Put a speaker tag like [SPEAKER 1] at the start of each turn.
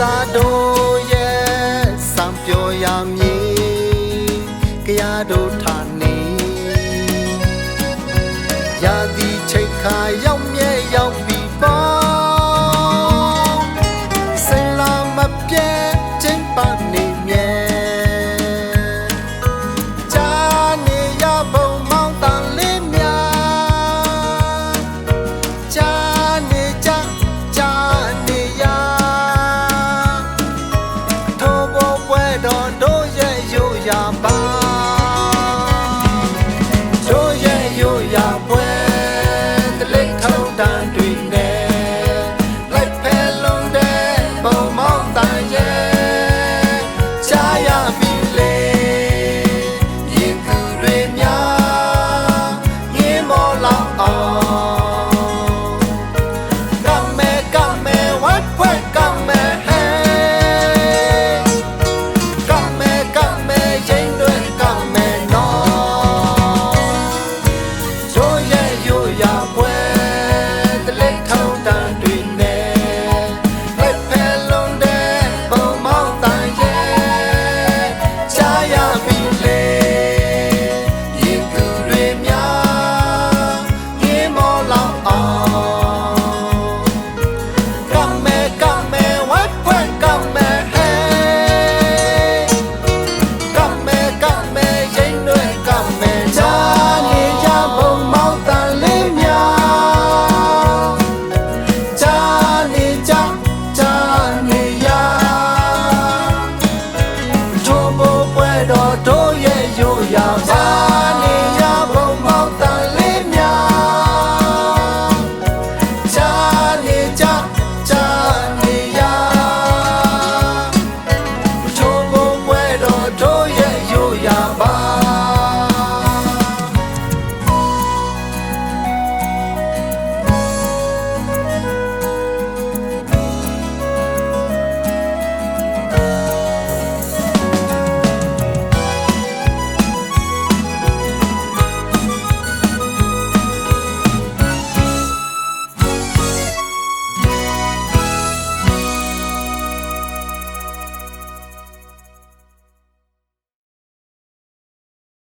[SPEAKER 1] သားတို့ရဲ့စံပြောရမည်ကြရတို့ဌာနေရာသီချိန်ခါရောက်မြဲရောက်